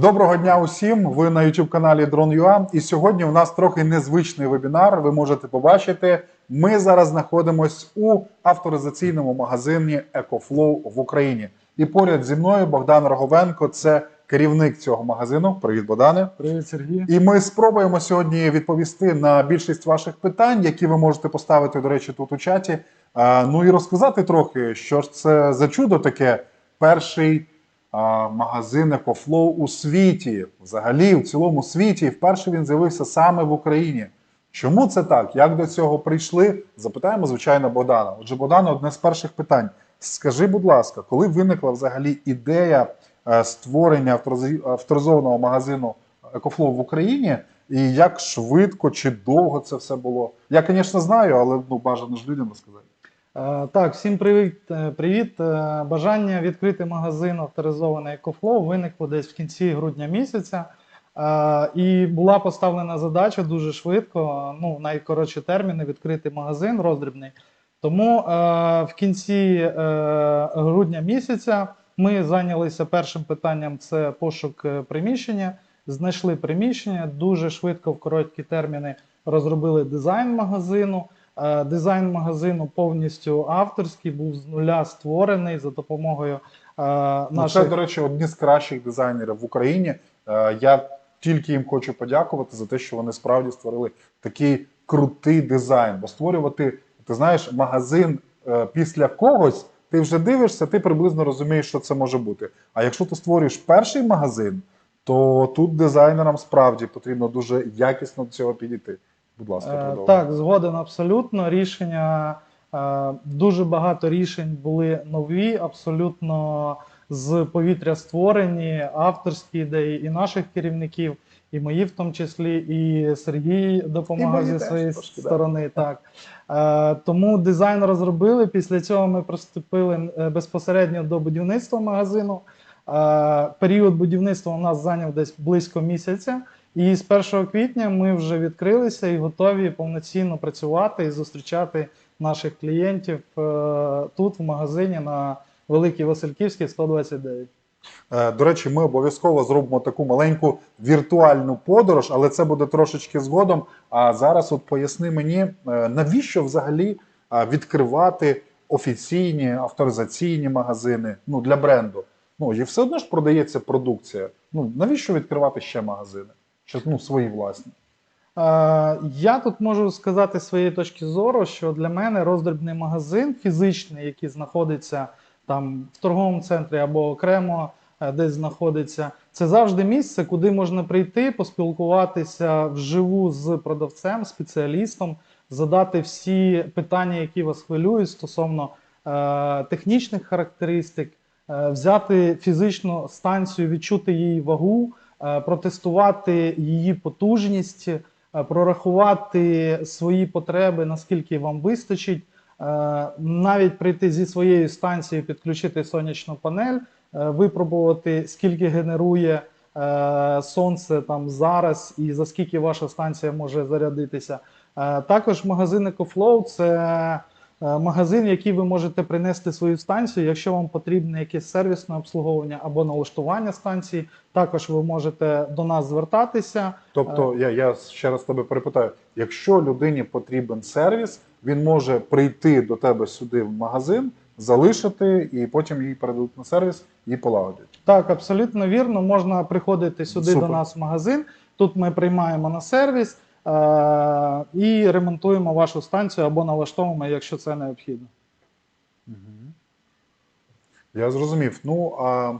Доброго дня усім! Ви на youtube каналі Drone.ua і сьогодні у нас трохи незвичний вебінар. Ви можете побачити. Ми зараз знаходимося у авторизаційному магазині EcoFlow в Україні. І поряд зі мною Богдан Роговенко, це керівник цього магазину. Привіт, Богдане. Привіт, Сергій. І ми спробуємо сьогодні відповісти на більшість ваших питань, які ви можете поставити, до речі, тут у чаті. Ну і розказати трохи, що ж це за чудо таке перший магазин EcoFlow у світі, взагалі в цілому світі. І вперше він з'явився саме в Україні. Чому це так? Як до цього прийшли? Запитаємо, звичайно, Богдана. Отже, Богдана, одне з перших питань. Скажи, будь ласка, коли виникла взагалі ідея е, створення авторизованого магазину EcoFlow в Україні, і як швидко чи довго це все було? Я, звісно, знаю, але ну, бажано ж людям розказати. Е, Так, всім привіт. е, привіт. Е, Бажання відкрити магазин авторизований EcoFlow виникло десь в кінці грудня місяця. І була поставлена задача дуже швидко, ну, найкоротші терміни, відкрити магазин роздрібний. Тому в кінці грудня місяця ми зайнялися першим питанням це пошук приміщення. Знайшли приміщення, дуже швидко в короткі терміни розробили дизайн магазину. Е, Дизайн магазину повністю авторський, був з нуля створений за допомогою е, Ну, наших Це, до речі, одні з кращих дизайнерів в Україні. Е, Я тільки їм хочу подякувати за те, що вони справді створили такий крутий дизайн. Бо створювати, ти знаєш, магазин після когось, ти вже дивишся, ти приблизно розумієш, що це може бути. А якщо ти створюєш перший магазин, то тут дизайнерам справді потрібно дуже якісно до цього підійти. Будь ласка, Е, продовжуй. Так, згоден абсолютно. Рішення е, дуже багато рішень були нові, абсолютно з повітря створені, авторські ідеї і наших керівників, і мої в тому числі, і Сергій допомагав зі своєї трошки, сторони. Так. Е, Тому дизайн розробили. Після цього ми приступили безпосередньо до будівництва магазину. Період будівництва у нас зайняв десь близько місяця. І з 1 квітня ми вже відкрилися і готові повноцінно працювати і зустрічати наших клієнтів е, тут, в магазині на Великій Васильківській 129. Е, До речі, ми обов'язково зробимо таку маленьку віртуальну подорож, але це буде трошечки згодом. А зараз от поясни мені, е, навіщо взагалі відкривати офіційні авторизаційні магазини ну, для бренду? Ну, і все одно ж продається продукція. Ну, навіщо відкривати ще магазини? Що, ну, свої власні. Е, Я тут можу сказати з своєї точки зору, що для мене роздрібний магазин фізичний, який знаходиться там в торговому центрі або окремо е, десь знаходиться, це завжди місце, куди можна прийти, поспілкуватися вживу з продавцем, спеціалістом, задати всі питання, які вас хвилюють стосовно е, технічних характеристик, е, взяти фізичну станцію, відчути її вагу, протестувати її потужність, е, прорахувати свої потреби, наскільки вам вистачить, е, навіть прийти зі своєю станцією, підключити сонячну панель, е, випробувати, скільки генерує е, сонце там зараз і за скільки ваша станція може зарядитися. Е, Також магазин EcoFlow – це е, магазин, в який ви можете принести свою станцію. Якщо вам потрібне якесь сервісне обслуговування або налаштування станції, також ви можете до нас звертатися. Тобто, я, я ще раз тебе перепитаю: якщо людині потрібен сервіс, він може прийти до тебе сюди в магазин, залишити, і потім її передадуть на сервіс і полагодять. Так, абсолютно вірно. Можна приходити сюди Супер. до нас в магазин. Тут ми приймаємо на сервіс е- і ремонтуємо вашу станцію або налаштовуємо, якщо це необхідно. Я зрозумів. Ну а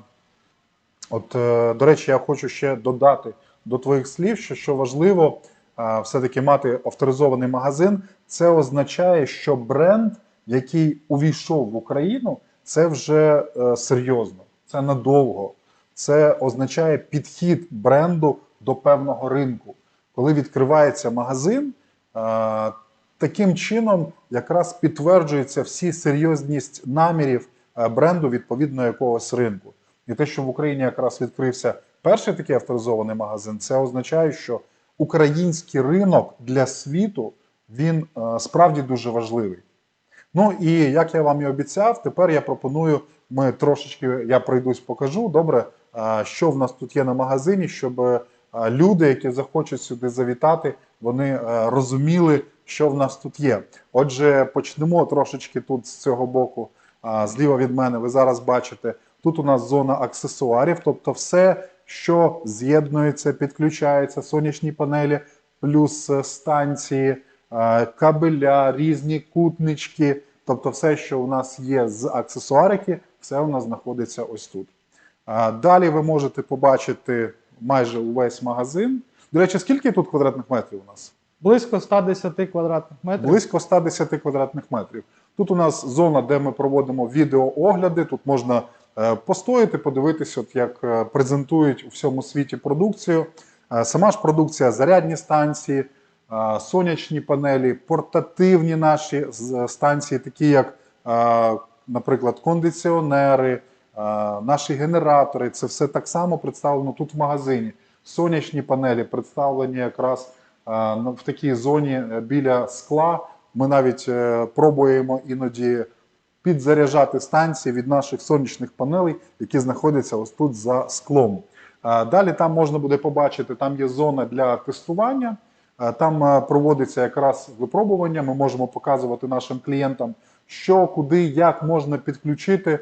от, е, до речі, я хочу ще додати до твоїх слів, що, що важливо е, все-таки мати авторизований магазин. Це означає, що бренд, який увійшов в Україну, це вже е, серйозно, це надовго. Це означає підхід бренду до певного ринку. Коли відкривається магазин, е, таким чином якраз підтверджується всі серйозність намірів е, бренду відповідно якогось ринку. І те, що в Україні якраз відкрився перший такий авторизований магазин, це означає, що український ринок для світу він е, справді дуже важливий. Ну і як я вам і обіцяв, тепер я пропоную, ми трошечки я пройдусь, покажу. Добре, що в нас тут є на магазині, щоб люди, які захочуть сюди завітати, вони е, розуміли, що в нас тут є. Отже, почнемо трошечки тут з цього боку. Зліва від мене ви зараз бачите, тут у нас зона аксесуарів, тобто все, що з'єднується, підключається, сонячні панелі, плюс е, станції, е, кабеля, різні кутнички, тобто все, що у нас є з аксесуарики, все у нас знаходиться ось тут. Далі ви можете побачити майже увесь магазин. До речі, скільки тут квадратних метрів у нас? Близько 110 квадратних метрів. Близько 110 квадратних метрів. Тут у нас зона, де ми проводимо відеоогляди. Тут можна е, постояти, подивитися, от як е, презентують у всьому світі продукцію. Е, Сама ж продукція, зарядні станції, сонячні панелі, портативні наші станції, такі як, наприклад, кондиціонери, наші генератори. Це все так само представлено тут в магазині. Сонячні панелі представлені якраз в такій зоні е, біля скла. Ми навіть е, пробуємо іноді підзаряджати станції від наших сонячних панелей, які знаходяться ось тут за склом. Далі там можна буде побачити, там є зона для тестування. Там е, проводиться якраз випробування. Ми можемо показувати нашим клієнтам, що, куди, як можна підключити,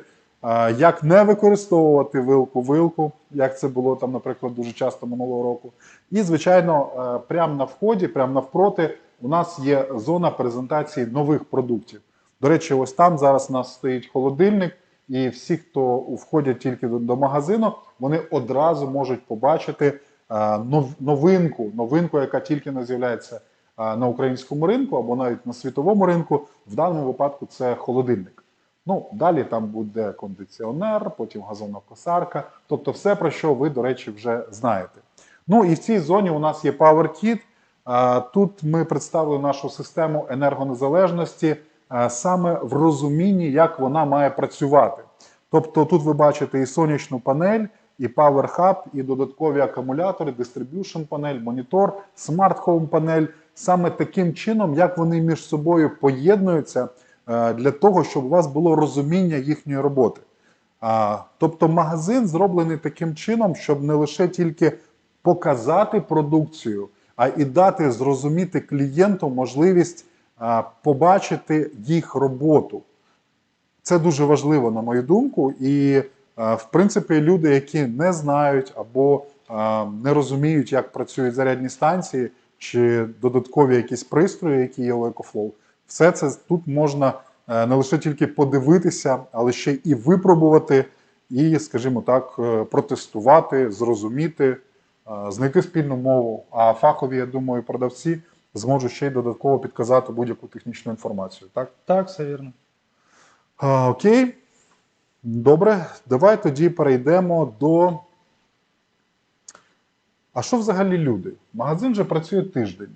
як не використовувати вилку-вилку, як це було там, наприклад, дуже часто минулого року. І, звичайно, е, прямо на вході, прямо навпроти, у нас є зона презентації нових продуктів. До речі, ось там зараз у нас стоїть холодильник, і всі, хто входять тільки до, магазину, вони одразу можуть побачити е, новинку, новинку, яка тільки не з'являється е, на українському ринку або навіть на світовому ринку. В даному випадку це холодильник. Ну, далі там буде кондиціонер, потім газонокосарка, тобто все, про що ви, до речі, вже знаєте. Ну і в цій зоні у нас є PowerKit. Тут ми представили нашу систему енергонезалежності саме в розумінні, як вона має працювати. Тобто тут ви бачите і сонячну панель, і Power Hub, і додаткові акумулятори, Distribution панель, монітор, Home панель. Саме таким чином, як вони між собою поєднуються е, для того, щоб у вас було розуміння їхньої роботи. Тобто магазин зроблений таким чином, щоб не лише тільки показати продукцію, а і дати зрозуміти клієнту можливість побачити їх роботу. Це дуже важливо, на мою думку. І, в принципі, люди, які не знають або не розуміють, як працюють зарядні станції чи додаткові якісь пристрої, які є у EcoFlow, все це тут можна е, не лише тільки подивитися, але ще і випробувати, і, скажімо так, е, протестувати, зрозуміти, е, знайти спільну мову. А фахові, я думаю, продавці зможуть ще й додатково підказати будь-яку технічну інформацію. Так? Так, все вірно. А, окей. Добре, давай тоді перейдемо до. А що взагалі люди? Магазин вже працює тиждень.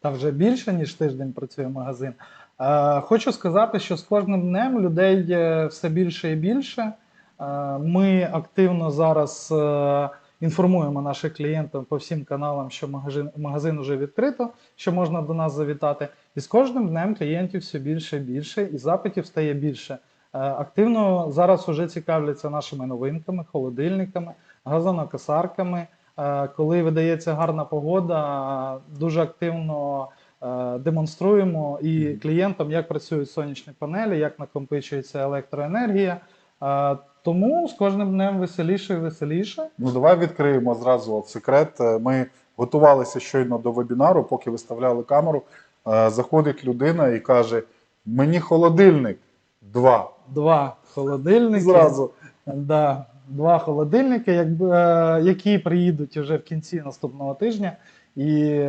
Та вже більше, ніж тиждень працює магазин. Е, хочу сказати, що з кожним днем людей все більше і більше. Е, ми активно зараз е, інформуємо наших клієнтів по всім каналам, що магазин, магазин вже відкрито, що можна до нас завітати. І з кожним днем клієнтів все більше і більше, і запитів стає більше. Активно зараз вже цікавляться нашими новинками, холодильниками, газонокосарками. Е, Коли видається гарна погода, дуже активно е, демонструємо і клієнтам, як працюють сонячні панелі, як накопичується електроенергія. Е, Тому з кожним днем веселіше і веселіше. Ну, давай відкриємо зразу секрет. Ми готувалися щойно до вебінару, поки виставляли камеру. Заходить людина і каже: Мені холодильник два. Два холодильники. Зразу. Да, два холодильники, якби, е, які приїдуть вже в кінці наступного тижня. І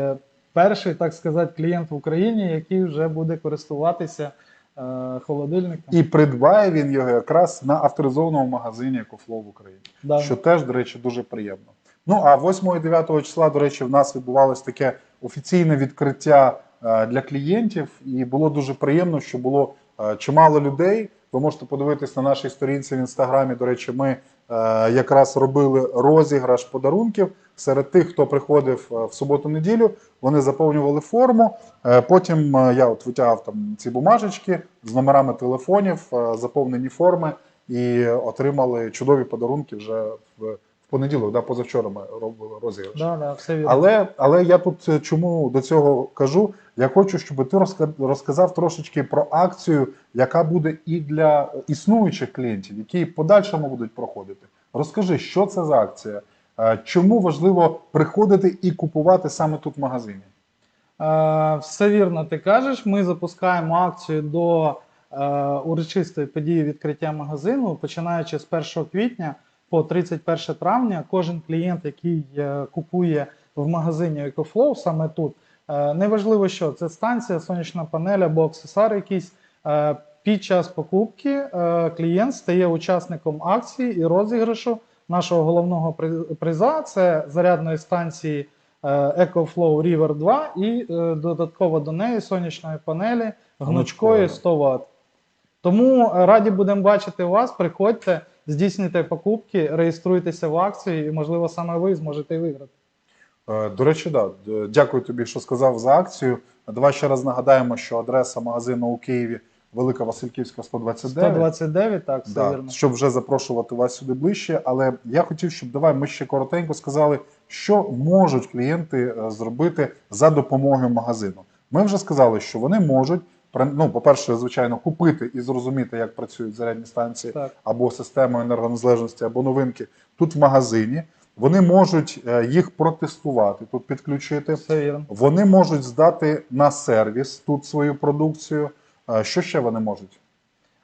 перший, так сказати, клієнт в Україні, який вже буде користуватися е, холодильником. І придбає він його якраз на авторизованому магазині EcoFlow в Україні. Да. що теж, до речі, дуже приємно. Ну а 8 і 9 числа, до речі, в нас відбувалось таке офіційне відкриття е, для клієнтів, і було дуже приємно, що було е, чимало людей. Ви можете подивитись на нашій сторінці в інстаграмі. До речі, ми якраз робили розіграш подарунків серед тих, хто приходив е, в суботу-неділю. Вони заповнювали форму. Е, Потім е, я от витягав там ці бумажечки з номерами телефонів, е, заповнені форми. і отримали чудові подарунки вже в понеділок. Да, позавчора ми робили розіграш. Да, да, все вірно. Але, але я тут е, чому до цього кажу? Я хочу, щоб ти розка- розказав трошечки про акцію, яка буде і для існуючих клієнтів, які в подальшому будуть проходити. Розкажи, що це за акція? Е, Чому важливо приходити і купувати саме тут в магазині? Е, Все вірно, ти кажеш. Ми запускаємо акцію до урочистої події відкриття магазину, починаючи з 1 квітня по 31 травня. Кожен клієнт, який е, купує в магазині EcoFlow, саме тут, е, неважливо, що це станція, сонячна панель або аксесуар якийсь. е, Під час покупки клієнт стає учасником акції і розіграшу нашого головного при- приза. Це зарядної станції EcoFlow River 2 і додатково до неї сонячної панелі гнучкої Гнучкої. 100 Вт. Тому раді будемо бачити вас. Приходьте, здійснюйте покупки, реєструйтеся в акцію, і можливо саме ви зможете виграти. Е, До речі, да. Дякую тобі, що сказав за акцію. Давай ще раз нагадаємо, що адреса магазину у Києві Велика Васильківська 129. 129, так, все Да, вірно. щоб вже запрошувати вас сюди ближче. Але я хотів, щоб давай ми ще коротенько сказали, що можуть клієнти е, зробити за допомогою магазину. Ми вже сказали, що вони можуть ну, по-перше, звичайно, купити і зрозуміти, як працюють зарядні станції Так. або системи енергонезалежності, або новинки тут в магазині. Вони можуть е, їх протестувати, тут підключити. Вони можуть здати на сервіс тут свою продукцію. Е, Що ще вони можуть?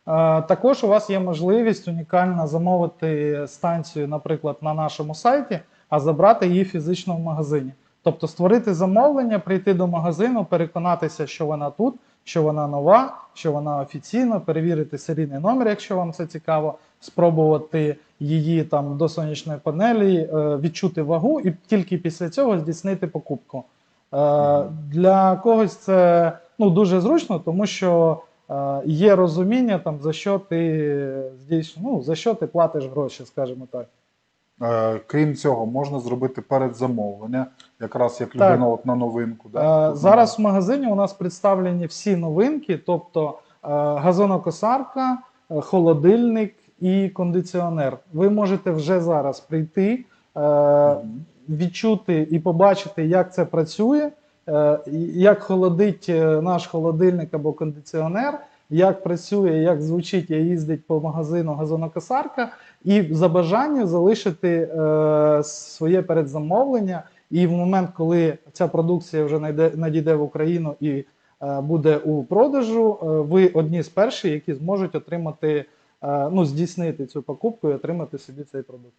Е, Також у вас є можливість унікально замовити станцію, наприклад, на нашому сайті, а забрати її фізично в магазині. Тобто створити замовлення, прийти до магазину, переконатися, що вона тут, що вона нова, що вона офіційна, перевірити серійний номер, якщо вам це цікаво, спробувати її там до сонячної панелі, е, відчути вагу, і тільки після цього здійснити покупку. Е, Для когось це ну, дуже зручно, тому що е, є розуміння, там, за що ти ну, за що ти платиш гроші, скажімо так. Е, Крім цього, можна зробити передзамовлення, якраз як Так. людина от на новинку. Е, Да? Тут Зараз в магазині у нас представлені всі новинки, тобто е, газонокосарка, е, холодильник і кондиціонер. Ви можете вже зараз прийти, е, відчути і побачити, як це працює, е, як холодить е, наш холодильник або кондиціонер, як працює, як звучить і їздить по магазину газонокосарка, і за бажанням залишити е, своє передзамовлення. І в момент, коли ця продукція вже найде, надійде в Україну і е, буде у продажу, е, ви одні з перших, які зможуть отримати, е, ну, здійснити цю покупку і отримати собі цей продукт.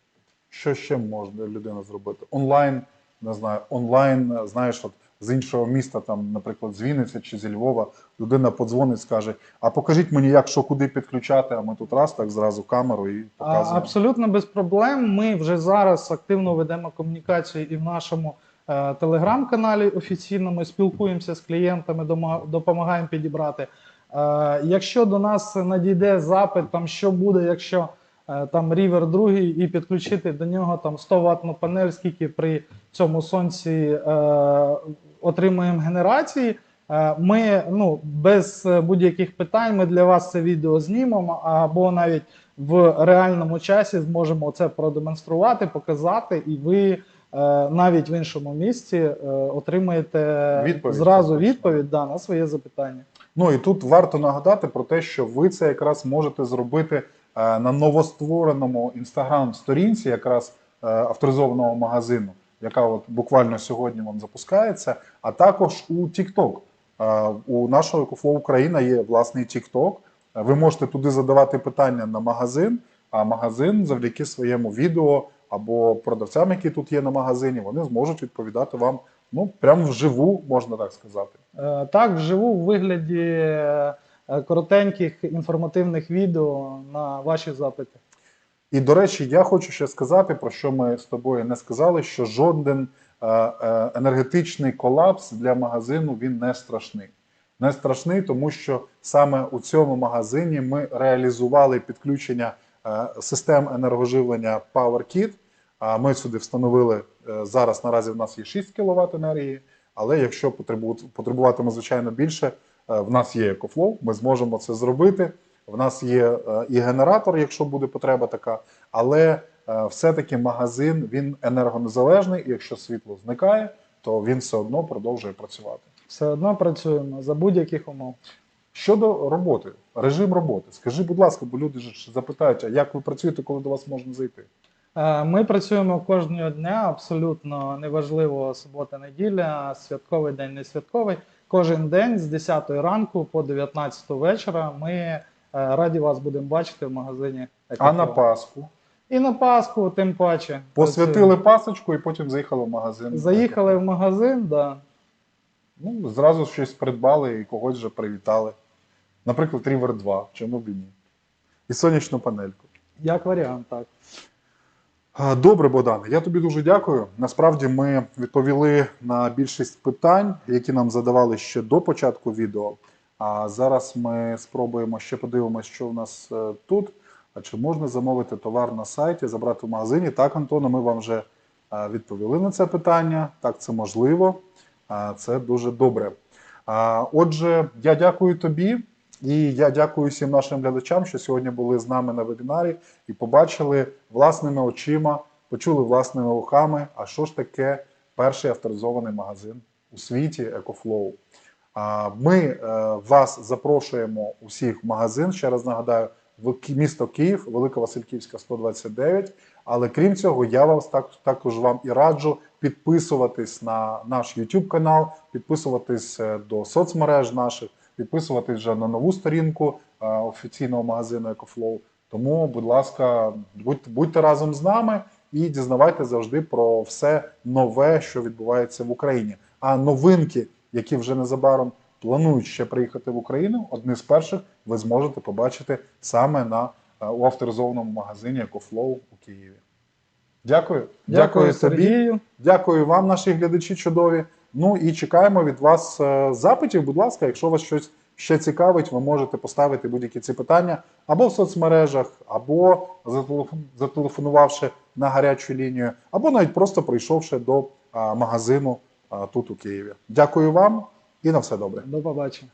Що ще можна людина зробити? Онлайн, не знаю, онлайн, знаєш, от з іншого міста, там, наприклад, з Вінниці чи зі Львова, людина подзвонить, скаже: А покажіть мені, як що куди підключати, а ми тут раз так зразу камеру і показуємо. Абсолютно без проблем. Ми вже зараз активно ведемо комунікацію і в нашому е, телеграм-каналі офіційному спілкуємося з клієнтами, допомагаємо підібрати. Е, якщо до нас надійде запит, там що буде, якщо е, там рівер другий, і підключити до нього там 100 ватну панель, скільки при цьому сонці е, отримуємо генерації. Е, Ми ну без е, будь-яких питань ми для вас це відео знімемо або навіть в реальному часі зможемо це продемонструвати, показати, і ви е, навіть в іншому місці отримаєте Відповідь, зразу відповідь да, на своє запитання. Ну і тут варто нагадати про те, що ви це якраз можете зробити на новоствореному інстаграм-сторінці, якраз авторизованого магазину, яка от буквально сьогодні вам запускається, а також у TikTok. У нашого EcoFlow Україна є власний TikTok. Ви можете туди задавати питання на магазин, а магазин завдяки своєму відео або продавцям, які тут є на магазині, вони зможуть відповідати вам ну прямо вживу, можна так сказати. Е, Так, вживу в вигляді е, коротеньких інформативних відео на ваші запити. І до речі, я хочу ще сказати, про що ми з тобою не сказали, що жоден е, е, енергетичний колапс для магазину він не страшний. Не страшний, тому що саме у цьому магазині ми реалізували підключення е, систем енергоживлення PowerKit. А ми сюди встановили зараз. Наразі в нас є 6 кВт енергії. Але якщо потребуватиме звичайно більше, в нас є EcoFlow, ми зможемо це зробити. В нас є е, і генератор, якщо буде потреба така, але е, все-таки магазин він енергонезалежний, і якщо світло зникає, то він все одно продовжує працювати. Все одно працюємо за будь-яких умов. Щодо роботи, режим роботи, скажи, будь ласка, бо люди ж запитають, а як ви працюєте, коли до вас можна зайти? Е, Ми працюємо кожного дня, абсолютно неважливо субота, неділя, святковий день, не святковий. Кожен день з 10 ранку по 19 вечора ми раді вас будемо бачити в магазині. А на Пасху І на Пасху, тим паче. посвятили пасочку і потім заїхали в магазин. Заїхали в магазин, да. Ну, зразу щось придбали і когось вже привітали. Наприклад, River 2, чому б і ні. І сонячну панельку. як варіант, так. Добре, Богдане, я тобі дуже дякую. Насправді ми відповіли на більшість питань, які нам задавали ще до початку відео. А зараз ми спробуємо ще подивимося, що в нас е, тут. А чи можна замовити товар на сайті, забрати в магазині? Так, Антоно, ми вам вже е, відповіли на це питання. Так, це можливо. А, Це дуже добре. Отже, я дякую тобі. І я дякую всім нашим глядачам, що сьогодні були з нами на вебінарі і побачили власними очима, почули власними вухами, а що ж таке перший авторизований магазин у світі EcoFlow. Ми е, вас запрошуємо усіх в магазин. Ще раз нагадаю, в місто Київ, Велика Васильківська, 129. Але крім цього, я вас так, також вам і раджу підписуватись на наш YouTube канал, підписуватись е, до соцмереж наших, підписуватись вже на нову сторінку е, офіційного магазину EcoFlow. Тому, будь ласка, будьте, будьте разом з нами і дізнавайте завжди про все нове, що відбувається в Україні. А новинки, які вже незабаром планують ще приїхати в Україну, одні з перших ви зможете побачити саме на е, у авторизованому магазині EcoFlow у Києві. Дякую. Дякую, тобі. Сергію. Дякую вам, наші глядачі чудові. Ну і чекаємо від вас е, запитів. Будь ласка, якщо вас щось ще цікавить, ви можете поставити будь-які ці питання або в соцмережах, або зателефон- зателефонувавши на гарячу лінію, або навіть просто прийшовши до магазину а, тут у Києві. Дякую вам і на все добре. До побачення.